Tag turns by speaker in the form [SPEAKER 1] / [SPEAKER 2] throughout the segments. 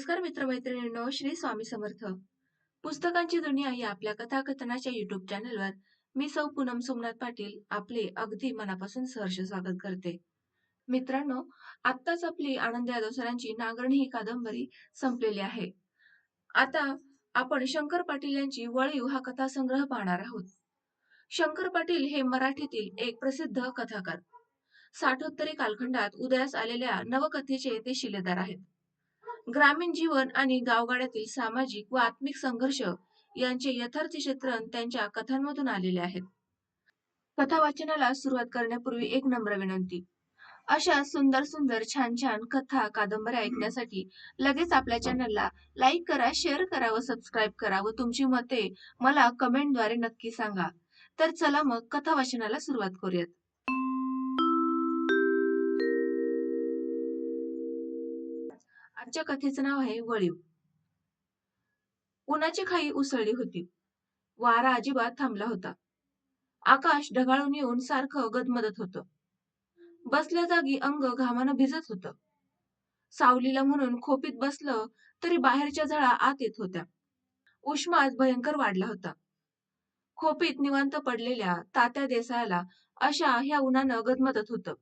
[SPEAKER 1] नमस्कार मित्रमैत्रिणींनो श्री स्वामी समर्थ. पुस्तकांची दुनिया या आपल्या कथाकथनाच्या युट्यूब चॅनलवर मी सौ पूनम सोमनाथ पाटील आपले अगदी मनापासून सहर्ष स्वागत करते. मित्रांनो आत्ताच आपली आनंदी यादव सरांची नागरणी ही कादंबरी संपलेली आहे. आता आपण शंकर पाटील यांची वळीव हा कथासंग्रह पाहणार आहोत. शंकर पाटील हे मराठीतील एक प्रसिद्ध कथाकार. साठोत्तरी कालखंडात उदयास आलेल्या नवकथेचे ते शिलेदार आहेत. ग्रामीण जीवन आणि गावगाड्यातील सामाजिक व आत्मिक संघर्ष यांचे यथार्थ चित्रण त्यांच्या कथांमधून आलेले आहेत. कथा वाचनाला सुरुवात करण्यापूर्वी एक नम्र विनंती. अशा सुंदर सुंदर छान छान कथा कादंबऱ्या ऐकण्यासाठी लगेच आपल्या चॅनलला लाईक करा शेअर करा व सबस्क्राईब करा व तुमची मते मला कमेंटद्वारे नक्की सांगा. तर चला मग कथा वाचनाला सुरुवात करूयात. आजच्या कथेचं नाव आहे वळीव. उन्हाची खाई उसळली होती. वारा अजिबात थांबला होता. आकाश ढगाळून येऊन सारखं गदमदत होतं. बसल्या जागी अंग घामानं भिजत होतं. सावलीला म्हणून खोपीत बसलं तरी बाहेरच्या झळा आत येत होत्या. उष्मात भयंकर वाढला होता. खोपीत निवांत पडलेल्या तात्या देसायाला अशा ह्या उन्हानं गदमदत होतं.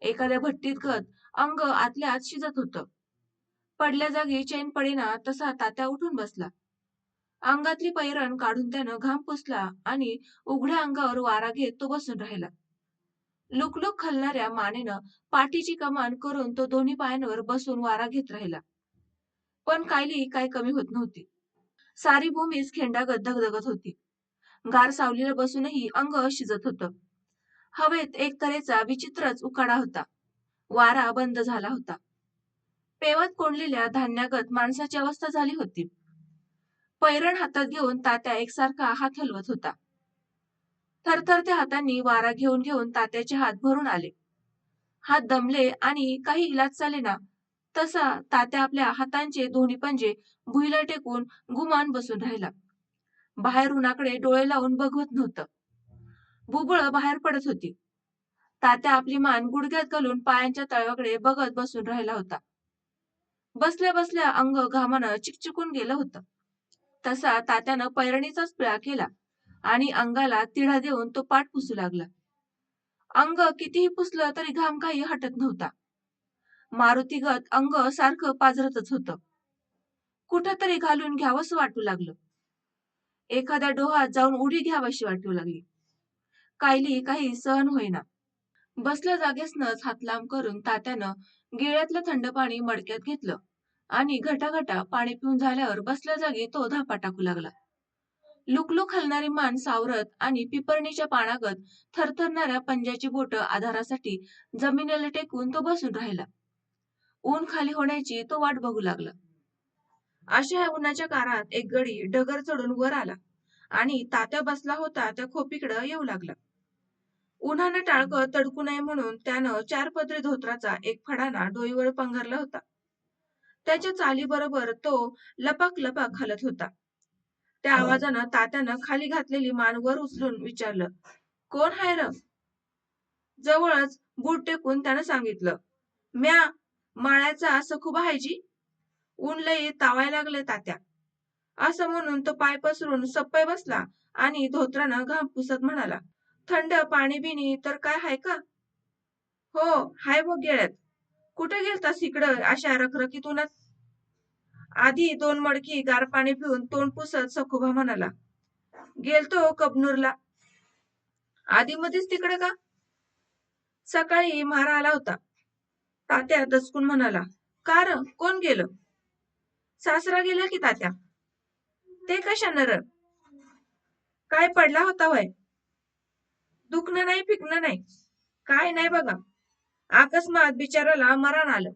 [SPEAKER 1] एखाद्या भट्टीत गत अंग आतल्या आत शिजत होतं. पडल्या जागी चैन पडेना तसा तात्या उठून बसला. अंगातली पैरण काढून त्यानं घाम पुसला आणि उघड्या अंगावर वारा घेत तो बसून राहिला. लुकलुक खालणाऱ्या मानेनं पाठीची कमान करून तो दोन्ही पायांवर बसून वारा घेत राहिला. पण कायली काय कमी होत नव्हती. सारी भूमीच खेंडागत धगधगत होती. गार सावलीला बसूनही अंग शिजत होतं. हवेत एक तऱ्हेचा विचित्रच उकाडा होता. वारा बंद झाला होता. पेवत कोंडलेल्या धान्यागत माणसाची अवस्था झाली होती. पैरण हातात घेऊन तात्या एकसारखा हात हलवत होता. थरथरत्या हातांनी वारा घेऊन घेऊन तात्याचे हात भरून आले. हात दमले आणि काही इलाज चाले ना तसा तात्या आपल्या हातांचे दोन्ही पंजे भुईला टेकून गुमान बसून राहिला. बाहेर उन्हाकडे डोळे लावून बघवत नव्हतं. बुबळ बाहेर पडत होती. तात्या आपली मान गुडघ्यात घालून पायांच्या तळव्याकडे बघत बसून राहिला होता. बसल्या बसल्या अंग घामानं चिकचिकून गेलं होतं. तसा तात्यानं पैरणीचाच पिळा केला आणि अंगाला तिढा देऊन तो पाठ पुसू लागला. अंग कितीही पुसलं तरी घाम काही हटत नव्हता. मारुतीगत अंग सारखं पाजरतच होत. कुठंतरी घालून घ्यावंस वाटू लागलं. एखाद्या डोहात जाऊन उडी घ्यावीशी वाटू लागली. कायली काही सहन होईना. बसल्या जागेसनच हात लांब करून तात्यानं गिळ्यातलं थंड पाणी मडक्यात घेतलं आणि घटाघटा पाणी पिऊन झाल्यावर बसल्या जागी तो धापा टाकू लागला. लुकलुक हलणारी मान सावरत आणि पिपरणीच्या पानागत थरथरणाऱ्या पंजाची बोट आधारासाठी जमिनीला टेकून तो बसून राहिला. ऊन खाली होण्याची तो वाट बघू लागला. अशा या उन्हाच्या कारात एक गडी डगर चढून वर आला आणि तात्या बसला होता त्या खोपीकडं येऊ लागला. उन्हानं टाळकं तडकू नये म्हणून त्यानं चार पदरी धोत्राचा एक फडाना डोईवर पंघरला होता. त्याच्या चालीबरोबर तो लपाक लपाक हलत होता. त्या आवाजानं तात्यानं खाली घातलेली मान वर उचलून विचारलं कोण हाय र? जवळच बूट टेकून त्यानं सांगितलं म्या माळ्याचा सखुबा हायजी ऊन लई तावाय लागले तात्या. असं म्हणून तो पाय पसरून सप्पय बसला आणि धोत्रानं घाम पुसत म्हणाला थंड पाणी बिणी तर काय हाय का? हो हाय बघ गेळ्यात. कुठे गेलतास इकडं अशा रखरखीतूनच? आधी दोन मडकी गार पाणी पिऊन तोंड पुसत सखोबा म्हणाला गेलतो कबनूरला. आधी मध्येच तिकडे का? सकाळी मारा आला होता. तात्या दचकून म्हणाला का र? कोण गेलं? सासरा गेला की तात्या? ते कशा नर काय पडला होता वय? दुखणं नाही पिकणं नाही. काय नाही बघा. अकस्मात बिचाराला मरण आलं.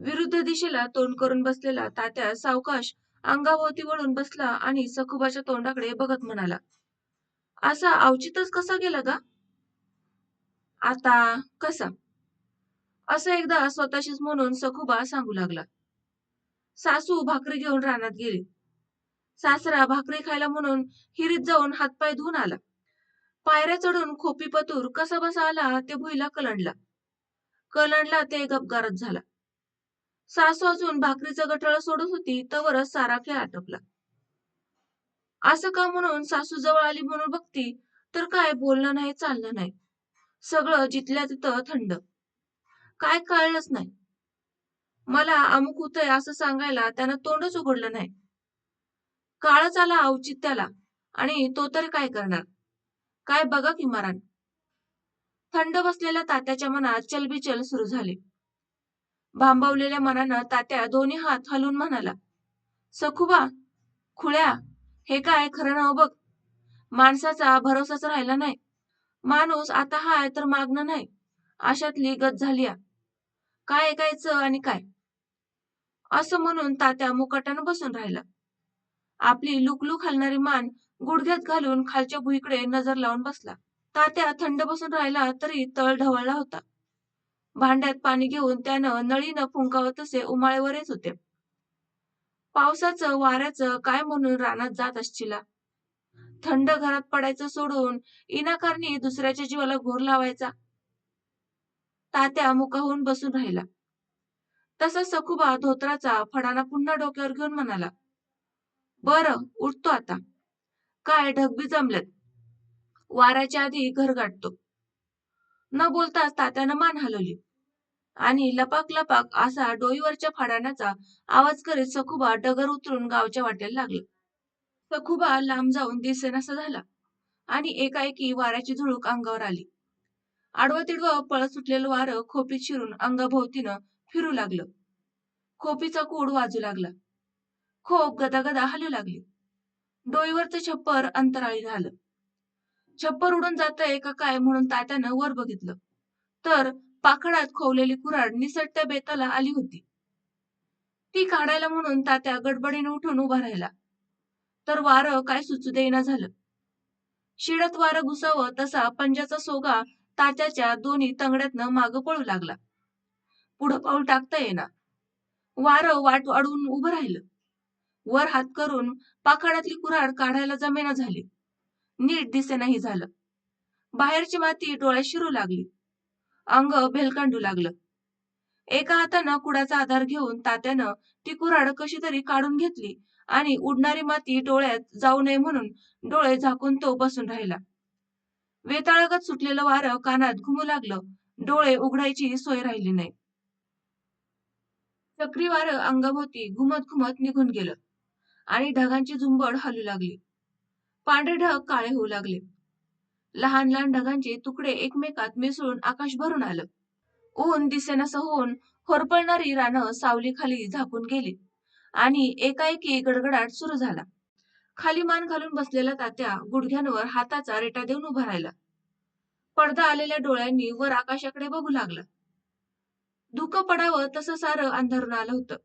[SPEAKER 1] विरुद्ध दिशेला तोंड करून बसलेला तात्या सावकाश अंगाभोवती वळून बसला आणि सखुबाच्या तोंडाकडे बघत म्हणाला असा अवचितच कसा गेला गा? आता कसा? असं एकदा स्वतःशीच म्हणून सखुबा सांगू लागला. सासू भाकरी घेऊन रानात गेली. सासरा भाकरी खायला म्हणून हिरीत जाऊन हातपाय धुवून आला. पायऱ्या चढून खोपी पतूर कसा बसा आला ते भुईला कलंडला. कलंडला ते गपगारच झाला. सासू अजून भाकरीचं गठळ सोडत होती तवरच सारा खेळ आटपला. असं का म्हणून सासू जवळ आली म्हणून बघती तर काय बोलणं नाही चाललं नाही. सगळं जिथल्या तिथं थंड. काय कळलंच नाही. मला अमुक होतंय असं सांगायला त्यानं तोंडच उघडलं नाही. काळच आला औचित्याला आणि तो तर काय करणार? काय बघा कि मरान थंड बसलेल्या तात्याच्या मनात चलबिचल सुरू झाली. भांबवलेल्या मनानं तात्या दोन्ही हात हलवून म्हणाला सखुबा खुळ्या हे काय खरं नाव बघ. माणसाचा भरोसाच राहिला नाही. माणूस आता हाय तर मागणं नाही. अशातली गत झाली काय ऐकायचं आणि काय? असं म्हणून तात्या मुकाट्यानं बसून राहिला. आपली लुकलुक हलणारी मान गुडघ्यात घालून खालच्या भुईकडे नजर लावून बसला. तात्या थंड बसून राहिला तरी तळ ढवळला होता. भांड्यात पाणी घेऊन त्यानं नळीनं फुंकावं तसे उमाळेवरच येत होते. पावसाचं वाऱ्याचं काय म्हणून रानात जात असचिला? थंड घरात पडायचं सोडून इनाकारणी दुसऱ्याच्या जीवाला घोर लावायचा? तात्या मुकाहून बसून राहिला. तसा सखुबा धोत्राचा फडाना पुन्हा डोक्यावर घेऊन म्हणाला बर उठतो आता. काय ढगबी जमलेत वाऱ्याच्या आधी घर गाठतो. न बोलताच तात्यानं मान हलवली. आणि लपाक लपाक असा डोईवरच्या फाडाण्याचा आवाज करीत सखुबा डगर उतरून गावच्या वाटेला लागला. सखुबा लांब जाऊन दिसेनासा झाला आणि एकाएकी वाऱ्याची झुळूक अंगावर आली. आडवं तिडवं पळत सुटलेलं वारं खोपीत शिरून अंगाभोवतीनं फिरू लागलं. खोपीचा कूड वाजू लागला. खोप गदागदा हलू लागली. डोईवरचं छप्पर अंतराळी झालं. छप्पर उडून जातंय का काय म्हणून तात्यानं वर बघितलं. तर पाखडात खोवलेली कुऱ्हाड निसटत्या बेताला आली होती. ती काढायला म्हणून तात्या गडबडीने उठून उभा राहिला. तर वारं काय सुचू देईना झालं. शिडत वारं घुसावं तसा पंजाचा सोगा तात्याच्या दोन्ही तंगड्यातनं मागं पळू लागला. पुढं पाऊल टाकता येईना. वारं वाट वाढून उभं राहिलं. वर हात करून पाखाडातली कुऱ्हाड काढायला जमेना झाली. नीट दिसेनाही झालं. बाहेरची माती डोळ्यात शिरू लागली. अंग भेलकांडू लागलं. एका हातानं कुडाचा आधार घेऊन तात्यानं ती कुऱ्हाड कशी तरी काढून घेतली आणि उडणारी माती डोळ्यात जाऊ नये म्हणून डोळे झाकून तो बसून राहिला. वेताळागत सुटलेलं वारं कानात घुमू लागलं. डोळे उघडायची सोय राहिली नाही. चक्रीवार अंगाभोवती घुमत घुमत निघून गेलं. आणि ढगांची झुंबड हलू लागली. पांढरे ढग काळे होऊ लागले. लहान लहान ढगांचे तुकडे एकमेकात मिसळून आकाश भरून आलं. ऊन दिसेनासं होऊन होरपळणारी रानं सावलीखाली झाकून गेली आणि एकाएकी गडगडाट सुरू झाला. खाली मान घालून बसलेला तात्या गुडघ्यांवर हाताचा रेटा देऊन उभा राहिला. पडदा आलेल्या डोळ्यांनी वर आकाशाकडे बघू लागला. धुकं पडावं तसं सारं अंधारून आलं होतं.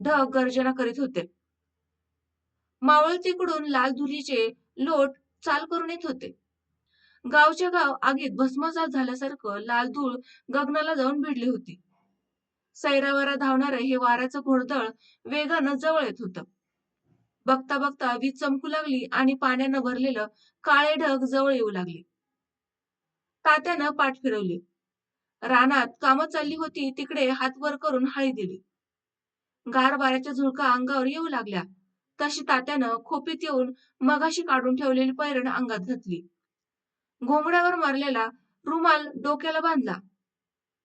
[SPEAKER 1] ढग गर्जना करीत होते. मावळतीकडून लाल धुलीचे लोट चाल करून येत होते. गावच्या गाव आगीत भस्मसात झाल्यासारखं लाल धूळ गगनाला जाऊन भिडली होती. सैरावारा धावणारं हे वाऱ्याचं घोडदळ वेगानं जवळ येत होतं. बघता बघता वीज चमकू लागली आणि पाण्यानं भरलेलं काळे ढग जवळ येऊ लागले. तात्यानं पाठ फिरवली. रानात कामं चालली होती तिकडे हात वर करून हाळी दिली. गार वाऱ्याच्या झुळका अंगावर येऊ लागल्या. तशी तात्यानं खोपीत येऊन मगाशी काढून ठेवलेली पैरण अंगात घातली. घोंगड्यावर मारलेला रुमाल डोक्याला बांधला.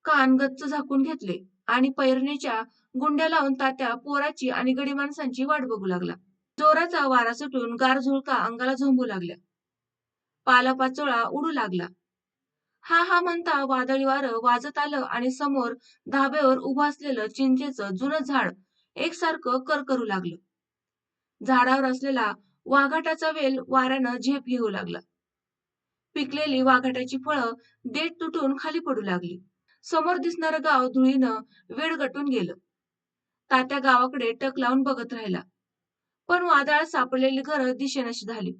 [SPEAKER 1] कान गच्च झाकून घेतले आणि पैरणीच्या गुंड्या लावून तात्या पोराची आणि गडी माणसांची वाट बघू लागला. जोराचा वारा सुटून गार झुळका अंगाला झोंबू लागल्या. पालापाचोळा उडू लागला. हा हा म्हणता वादळी वारं वाजत आलं आणि समोर धाब्यावर उभं असलेलं चिंचेचं जुनं झाड एकसारखं करकरू लागलं. झाडावर असलेला वाघाटाचा वेल वाऱ्यानं झेप घेऊ लागला. पिकलेली वाघाटाची फळं देठ तुटून खाली पडू लागली. समोर दिसणारं गाव धुळीनं वेळ गटून गेलं. तात्या गावाकडे टक लावून बघत राहिला. पण वादळात सापडलेली घरं दिशेनशी झाली.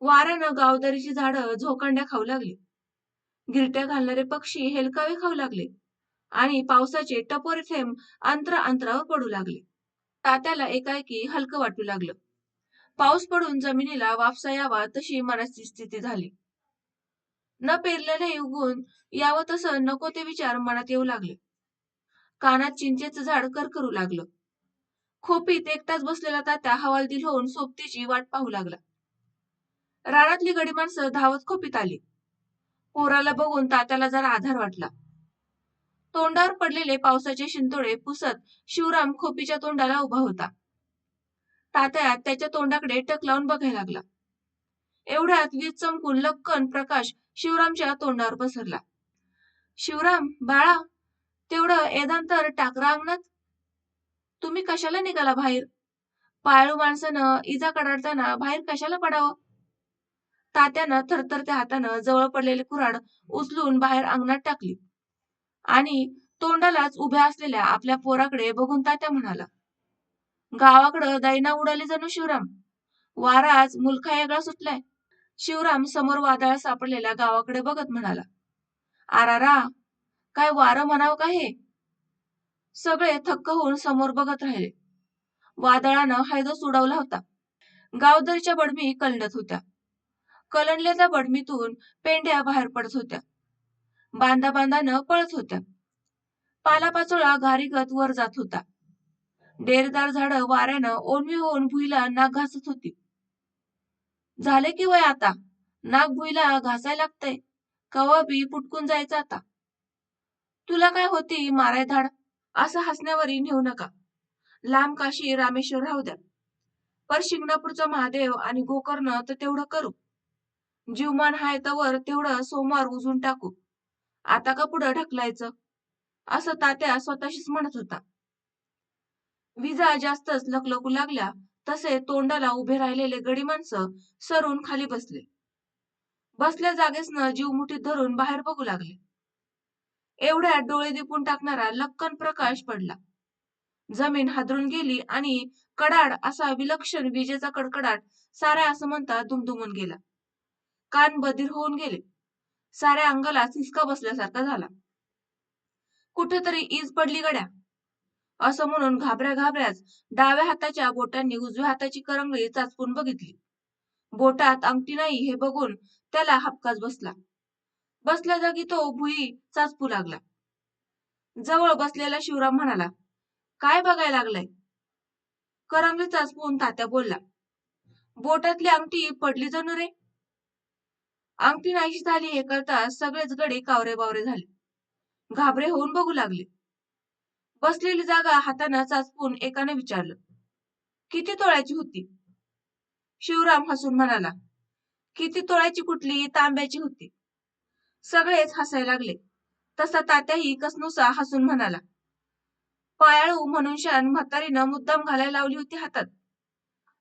[SPEAKER 1] वाऱ्यानं गावदरीची झाडं झोकांड्या खाऊ लागली. गिरट्या घालणारे पक्षी हेलकावे खाऊ लागले. आणि पावसाचे टपोरे थेंब अंतरा अंतरावर पडू लागले. तात्याला एकाएकी हलकं वाटू लागलं. पाऊस पडून जमिनीला वापसा यावा तशी मनाची स्थिती झाली. न पेरलेले उगून यावं तसं नको ते विचार मनात येऊ लागले. कानात चिंचेचं झाड करकरू लागलं. खोपीत एकटाच बसलेला तात्या हवालदिल होऊन सोबतीची वाट पाहू लागला. रानातली गडी माणसं धावत खोपीत आली. पोराला बघून तात्याला जरा आधार वाटला. तोंडावर पडलेले पावसाचे शिंतोडे पुसत शिवराम खोपीच्या तोंडाला उभा होता. तात्यात त्याच्या तोंडाकडे टक लावून बघायला लागला. एवढ्यात वीज चमकून लक्कन प्रकाश शिवरामच्या तोंडावर पसरला. शिवराम बाळा तेवढं एदांतर टाकरा अंगणात? तुम्ही कशाला निघाला बाहेर? पाळू माणसानं इजा कडाडताना बाहेर कशाला पडावं? तात्यानं थरथरत्या हातानं जवळ पडलेले कुऱ्हाड उचलून बाहेर अंगणात टाकली. आणि तोंडालाच उभ्या असलेल्या आपल्या पोराकडे बघून तात्या म्हणाला गावाकडं दैना उडाली जणू शिवराम. वारा आज मुलखा येगळा सुटलाय. शिवराम समोर वादळ सापडलेल्या गावाकडे बघत म्हणाला आरारा काय वारं म्हणावं का हे? सगळे थक्क होऊन समोर बघत राहिले. वादळानं हैदोस उडवला होता. गावदरीच्या बडमी कलंडत होत्या. कलंडलेल्या बडमीतून पेंड्या बाहेर पडत होत्या. बांधा बांधानं पळत होत्या. पालापाचोळा घारीगत वर जात होता. डेरदार झाडं वाऱ्यानं ओनवी होऊन भुईला नाक घासत होती. झाले की वय आता? नाक भुईला घासायला लागतंय. कवा बी पुटकून जायचं आता. तुला काय होती माराय धाड? असं हसण्यावरही नेऊ नका. लांब काशी रामेश्वर राहू द्या. पर शिंगणापूरचा महादेव आणि गोकर्ण तर तेवढं करू. जीवमान हाय तवर तेवढं सोमवार उजून टाकू. आता का पुढं ढकलायचं? असं तात्या स्वतःशीच म्हणत होता. विजा जास्तच लकलकू लागल्या तसे तोंडाला उभे राहिलेले गडी माणसं सरून खाली बसले. बसल्या जागेसनं जीव मुठीत धरून बाहेर बघू लागले. एवढ्यात डोळे दिपून टाकणारा लक्कन प्रकाश पडला. जमीन हादरून गेली आणि कडाड असा विलक्षण विजेचा कडकडाट साऱ्या असं म्हणता दुमदुमून गेला. कान बधीर होऊन गेले. साऱ्या अंगाला हिसका बसल्यासारखा झाला. कुठेतरी ईज पडली गड्या. असं म्हणून घाबऱ्या घाबऱ्याच डाव्या हाताच्या बोटांनी उजव्या हाताची करंगळी चाचपून बघितली. बोटात अंगठी नाही हे बघून त्याला हपकाच बसला. बसल्या जागी तो भुई चाचपू लागला. जवळ बसलेला शिवराम म्हणाला काय बघायला लागलाय? करंगळी चाचपून तात्या बोलला बोटातली अंगठी पडली जणू रे. अंगठी नाहीशी झाली हे करता सगळेच गडे कावरे बावरे झाले. घाबरे होऊन बघू लागले. बसलेली जागा हातानं चाचपून एकाने विचारलं किती तोळ्याची होती? शिवराम हसून म्हणाला किती तोळ्याची कुठली तांब्याची होती? सगळेच हसायला लागले. तसा तात्याही कसनुसा हसून म्हणाला पायाळू म्हणून शान म्हातारीनं मुद्दाम घालायला लावली होती हातात.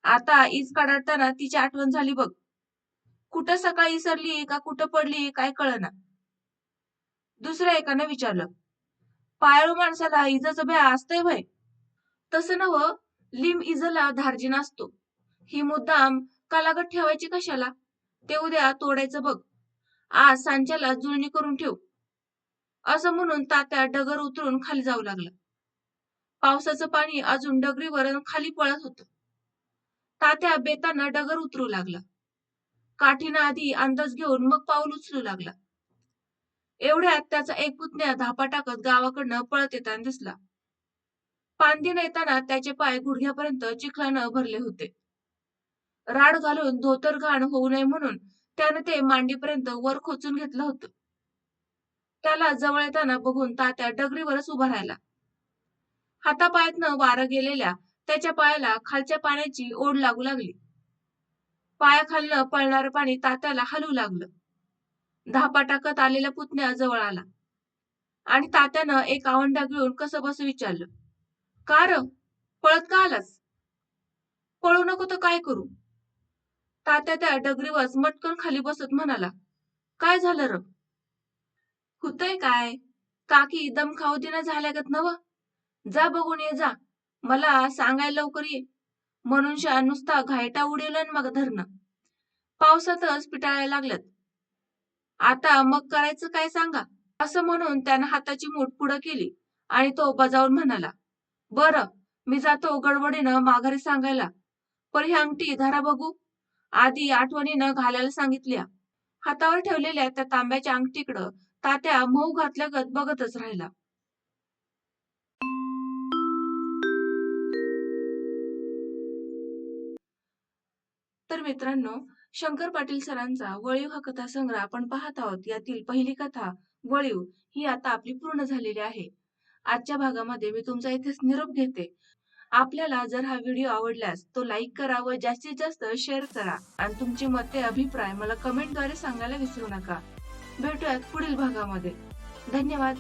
[SPEAKER 1] आता ईज काढताना तिची आठवण झाली बघ. कुठं सकाळी सरली का कुठं पडली काय कळना. दुसऱ्या एकाने विचारलं पायाळू माणसाला इजाचं भ्या असतंय भय? तसं नव लिंब इजला धार्जिन असतो. ही मुद्दाम कालागत ठेवायची कशाला? ते उद्या तोडायचं बघ. आज सांच्याला जुळणी करून ठेव. असं म्हणून तात्या डगर उतरून खाली जाऊ लागला. पावसाचं पाणी अजून डगरीवर खाली पळत होतं. तात्या बेताना डगर उतरू लागला. काठीनं आधी अंदाज घेऊन मग पाऊल उचलू लागला. एवढ्यात त्याचा एक पुतण्या धापा टाकत गावाकडनं पळत येताना दिसला. पांदीनं येताना त्याचे पाय गुडघ्यापर्यंत चिखलानं भरले होते. राड घालून धोतर घाण होऊ नये म्हणून त्यानं ते मांडीपर्यंत वर खोचून घेतलं होतं. त्याला जवळ येताना बघून तात्या डगरीवरच उभा राहिला. हातापायातनं वारं गेलेल्या त्याच्या पायाला खालच्या पाण्याची ओढ लागू लागली. पायाखालनं पळणारं पाणी तात्याला हलू लागलं. धापा टाकत आलेला पुतण्या जवळ आला. आणि तात्यानं एक आवंडा घेऊन कसं बस विचारलं का र? पळत का आलास? पळू नको तर काय करू? तात्या त्या डगरीवर मटकन खाली बसत म्हणाला काय झालं र? होतय काय? काकी दम खाऊ दिना झाल्यागत नव जा बघून ये जा. मला सांगायला लवकर ये. म्हणून नुसता घायटा उडवलं मग धरणं. पावसातच पिटाळायला लागलं आता मग करायचं काय सांगा? असं म्हणून त्यानं हाताची मूठ पुढं केली आणि तो बजावून म्हणाला बर मी जातो गडबडीनं माघारी सांगायला. पण ही अंगठी धरा बघू. आधी आठवणीनं घालायला सांगितल्या. हातावर ठेवलेल्या त्या तांब्याच्या अंगठीकडं तात्या मऊ घातल्यागत बघतच राहिला. तर मित्रांनो शंकर पाटील सरांचा वळीव हा कथा संग्रह आपण पाहत आहोत. यातील पहिली कथा वळीव ही आता आपली पूर्ण झालेली आहे. आजच्या भागामध्ये मी तुमचा इथेच निरोप घेते. आपल्याला जर हा व्हिडिओ आवडल्यास तो लाईक करा व जास्तीत जास्त शेअर करा. आणि तुमची मते अभिप्राय मला कमेंटद्वारे सांगायला विसरू नका. भेटूयात पुढील भागामध्ये. धन्यवाद.